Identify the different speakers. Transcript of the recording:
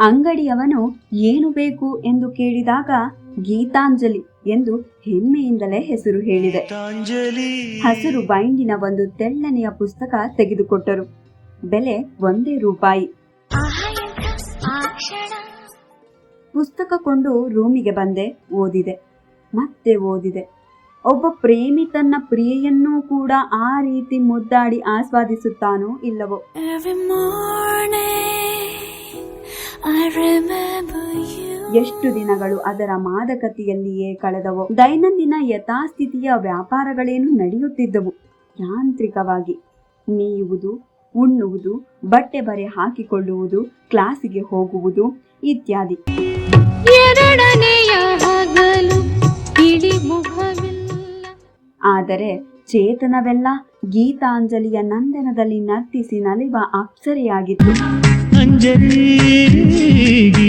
Speaker 1: ಅಂಗಡಿಯವನು ಏನು ಬೇಕು ಎಂದು ಕೇಳಿದಾಗ ಗೀತಾಂಜಲಿ ಎಂದು ಹೆಮ್ಮೆಯಿಂದಲೇ ಹೆಸರು ಹೇಳಿದೆ. ಹಸಿರು ಬೈಂಡಿನ ಒಂದು ತೆಳ್ಳನೆಯ ಪುಸ್ತಕ ತೆಗೆದುಕೊಟ್ಟರು. ಬೆಲೆ ಒಂದೇ ರೂಪಾಯಿ. ಪುಸ್ತಕ ಕೊಂಡು ರೂಮಿಗೆ ಬಂದೆ ಓದಿದೆ. ಮತ್ತೆ ಓದಿದೆ. ಒಬ್ಬ ಪ್ರೇಮಿ ತನ್ನ ಪ್ರಿಯೆಯನ್ನೂ ಕೂಡ ಆ ರೀತಿ ಮುದ್ದಾಡಿ ಆಸ್ವಾದಿಸುತ್ತಾನೋ ಇಲ್ಲವೋ? ಎಷ್ಟು ದಿನಗಳು ಅದರ ಮಾದಕತೆಯಲ್ಲಿಯೇ ಕಳೆದವು. ದೈನಂದಿನ ಯಥಾಸ್ಥಿತಿಯ ವ್ಯಾಪಾರಗಳೇನು ನಡೆಯುತ್ತಿದ್ದವು. ಯಾಂತ್ರಿಕವಾಗಿ ನೀಯುವುದು ಉಣ್ಣುವುದು ಬಟ್ಟೆ ಬರೆ ಹಾಕಿಕೊಳ್ಳುವುದು ಕ್ಲಾಸಿಗೆ ಹೋಗುವುದು ಇತ್ಯಾದಿ. ಆದರೆ ಚೇತನವೆಲ್ಲ ಗೀತಾಂಜಲಿಯ ನಂದನದಲ್ಲಿ ನರ್ತಿಸಿ ನಲಿವ ಅಪ್ಸರೆಯಾಗಿತ್ತು.
Speaker 2: മഞ്ചരി